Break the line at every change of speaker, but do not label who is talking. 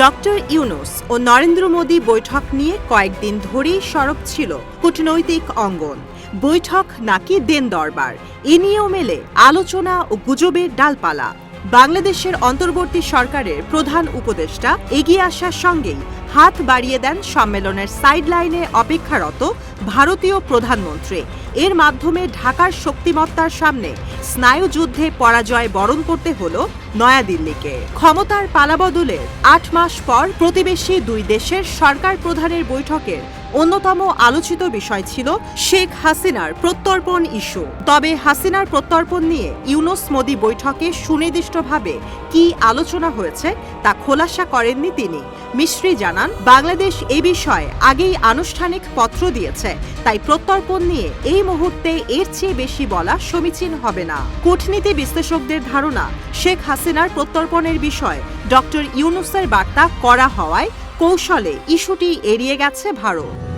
Doctor Yunus ও নরেন্দ্র মোদী বৈঠক নিয়ে কয়েকদিন ধরেই সরব ছিল কূটনৈতিক অঙ্গন। বৈঠক নাকি দেন দরবার। এ নিয়েও মেলে আলোচনা ও গুজবের ডালপালা। বাংলাদেশের অন্তর্বর্তী সরকারের প্রধান উপদেষ্টা এগিয়ে আসার সঙ্গেই হাত বাড়িয়ে দেন সম্মেলনের সাইডলাইনে অপেক্ষারত ভারতীয় প্রধানমন্ত্রী। এর মাধ্যমে ঢাকার শক্তিমত্তার সামনে স্নায়ুযুদ্ধে পরাজয় বরণ করতে হল নয়াদিল্লিকে। ক্ষমতার পালাবদলের আট মাস পর প্রতিবেশী দুই দেশের সরকার প্রধানের বৈঠকের অন্যতম আলোচিত বিষয় ছিল শেখ হাসিনার প্রত্যর্পণ ইস্যু। তবে হাসিনার প্রত্যর্পণ নিয়ে ইউনুস মোদি বৈঠকে সুনির্দিষ্টভাবে কি আলোচনা হয়েছে তা খোলাসা করেননি তিনি। মিশ্রি জানান, বাংলাদেশ এ বিষয়ে আগেই আনুষ্ঠানিক পত্র দিয়েছে, তাই প্রত্যর্পণ নিয়ে এই মুহূর্তে এর চেয়ে বেশি বলা সমীচীন হবে না। কূটনীতি বিশ্লেষকদের ধারণা, শেখ হাসিনার প্রত্যর্পণের বিষয়ে ডক্টর ইউনুসের বার্তা করা হওয়ায় কৌশলে ইস্যুটি এড়িয়ে গেছে ভারত।